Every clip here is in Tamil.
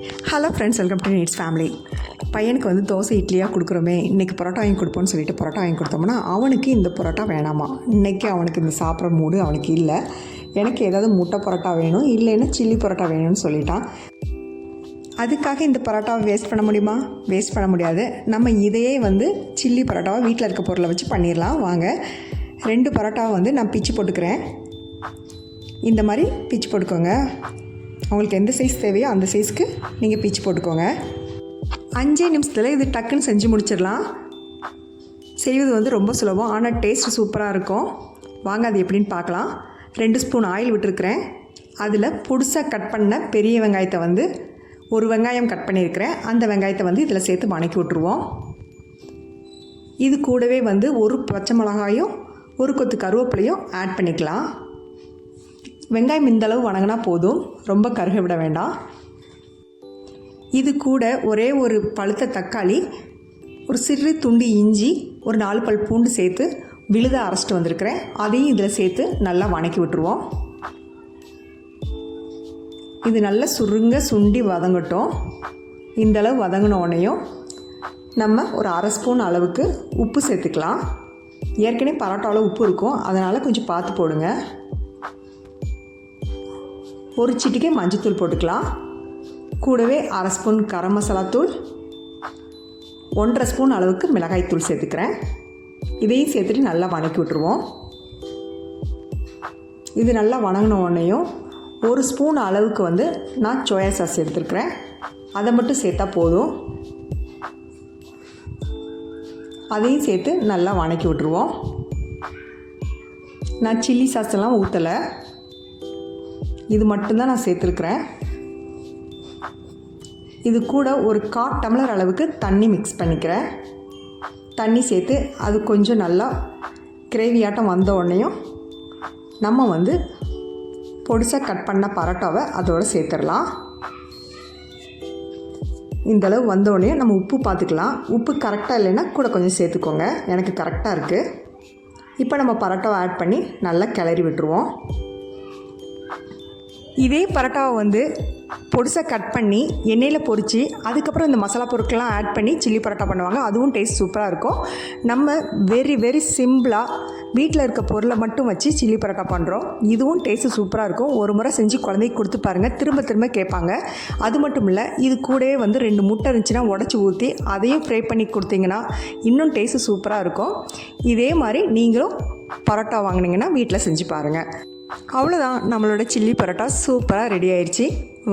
Hello friends welcome to Neets family பையனுக்கு வந்து தோசை இட்லியாக கொடுக்குறோமே. இன்றைக்கி பரோட்டா வாங்கி கொடுப்போம்னு சொல்லிட்டு பரோட்டா வாங்கி கொடுத்தோம்னா அவனுக்கு இந்த பரோட்டா வேணாமா? இன்றைக்கி அவனுக்கு இந்த சாப்பிட்ற மூடு அவனுக்கு இல்லை. எனக்கு ஏதாவது முட்டை பரோட்டா வேணும் இல்லைன்னா சில்லி பரோட்டா வேணும்னு சொல்லிட்டான். அதுக்காக இந்த பரோட்டாவை வேஸ்ட் பண்ண முடியுமா? வேஸ்ட் பண்ண முடியாது. நம்ம இதையே வந்து சில்லி பரோட்டாவை வீட்டில் இருக்க பொருளை வச்சு பண்ணிடலாம். வாங்க. ரெண்டு பரோட்டாவை வந்து நான் பிச்சு போட்டுக்கிறேன். இந்த மாதிரி பிச்சு போட்டுக்கோங்க. உங்களுக்கு எந்த சைஸ் தேவையோ அந்த சைஸ்க்கு நீங்கள் பீச் போட்டுக்கோங்க. அஞ்சே நிமிஷத்தில் இது டக்குன்னு செஞ்சு முடிச்சிடலாம். செய்வது வந்து ரொம்ப சுலபம். ஆனால் டேஸ்ட் சூப்பராக இருக்கும். வாங்க அது எப்படின்னு பார்க்கலாம். ரெண்டு ஸ்பூன் ஆயில் விட்டுருக்குறேன். அதில் புதுசாக கட் பண்ண பெரிய வெங்காயத்தை வந்து ஒரு வெங்காயம் கட் பண்ணியிருக்கிறேன். அந்த வெங்காயத்தை வந்து இதில் சேர்த்து வணக்கி விட்ருவோம் இது கூடவே வந்து ஒரு பச்சை மிளகாயும் ஒரு கொத்து கருவேப்பிலையும் ஆட் பண்ணிக்கலாம். வெங்காயம் இந்த அளவு வணங்கினா போதும். ரொம்ப கருக விட வேண்டாம். இது கூட ஒரே ஒரு பழுத்த தக்காளி ஒரு சிறு துண்டு இஞ்சி ஒரு நாலு பல் பூண்டு சேர்த்து விழுத அரைச்சிட்டு வந்திருக்கிறேன். அதையும் இதில் சேர்த்து நல்லா வணக்கி விட்டுருவோம். இது நல்லா சுருங்க சுண்டி வதங்கட்டும். இந்த அளவு நம்ம ஒரு அரை ஸ்பூன் அளவுக்கு உப்பு சேர்த்துக்கலாம். ஏற்கனவே பரோட்டாவில் உப்பு இருக்கும். அதனால் கொஞ்சம் பார்த்து போடுங்க. ஒரு சிட்டிக்கை மஞ்சத்தூள் போட்டுக்கலாம். கூடவே அரை ஸ்பூன் கரம் மசாலா தூள். ஒன்றரை ஸ்பூன் அளவுக்கு மிளகாய் தூள் சேர்த்துக்கிறேன். இதையும் சேர்த்துட்டு நல்லா வணக்கி விட்ருவோம் இது நல்லா வணங்கின உடனேயும் ஒரு ஸ்பூன் அளவுக்கு வந்து நான் சோயா சாஸ் எடுத்துருக்கிறேன். அதை மட்டும் சேர்த்தா போதும். அதையும் சேர்த்து நல்லா வணக்கி விட்ருவோம் நான் சில்லி சாஸ் எல்லாம் ஊற்றலை இது மட்டும்தான் நான் சேர்த்துருக்குறேன். இது கூட ஒரு கால் டம்ளர் அளவுக்கு தண்ணி மிக்ஸ் பண்ணிக்கிறேன். தண்ணி சேர்த்து அது கொஞ்சம் நல்லா கிரேவியாட்டம் வந்த உடனேயும் நம்ம வந்து பொடிசாக கட் பண்ண பரோட்டாவை அதோடு சேர்த்துடலாம். இந்தளவு வந்தோடனே நம்ம உப்பு பார்த்துக்கலாம் உப்பு கரெக்டாக இல்லைன்னா கூட கொஞ்சம் சேர்த்துக்கோங்க. எனக்கு கரெக்டாக இருக்குது இப்போ நம்ம பரோட்டாவை ஆட் பண்ணி நல்லா கிளறி விட்டுருவோம். இதே பரோட்டாவை வந்து பொடிசாக கட் பண்ணி எண்ணெயில் பொரித்து அதுக்கப்புறம் இந்த மசாலா பொருட்கள்லாம் ஆட் பண்ணி சில்லி பரோட்டா பண்ணுவாங்க. அதுவும் டேஸ்ட் சூப்பராக இருக்கும். நம்ம வெரி வெரி சிம்பிளாக வீட்டில் இருக்க பொருளை மட்டும் வச்சு சில்லி பரோட்டா பண்ணுறோம் இதுவும் டேஸ்ட்டு சூப்பராக இருக்கும். ஒரு முறை செஞ்சு குழந்தைக்கு கொடுத்து பாருங்கள் திரும்ப திரும்ப கேட்பாங்க. அது மட்டும் இல்லை இது கூடவே வந்து ரெண்டு முட்டை இருந்துச்சுன்னா உடச்சி ஊற்றி அதையும் ஃப்ரை பண்ணி கொடுத்தீங்கன்னா இன்னும் டேஸ்ட்டு சூப்பராக இருக்கும். இதே மாதிரி நீங்களும் பரோட்டா வாங்கினீங்கன்னா வீட்டில் செஞ்சு பாருங்கள் அவ்வளோதான் நம்மளோட சில்லி பரோட்டா சூப்பராக ரெடி ஆயிடுச்சு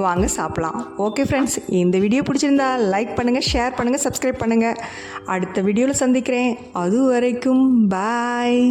வாங்க சாப்பிட்லாம். ஓகே ஃப்ரெண்ட்ஸ் இந்த வீடியோ பிடிச்சிருந்தா லைக் பண்ணுங்கள் ஷேர் பண்ணுங்கள் சப்ஸ்கிரைப் பண்ணுங்கள் அடுத்த வீடியோவில் சந்திக்கிறேன். அது வரைக்கும் பாய்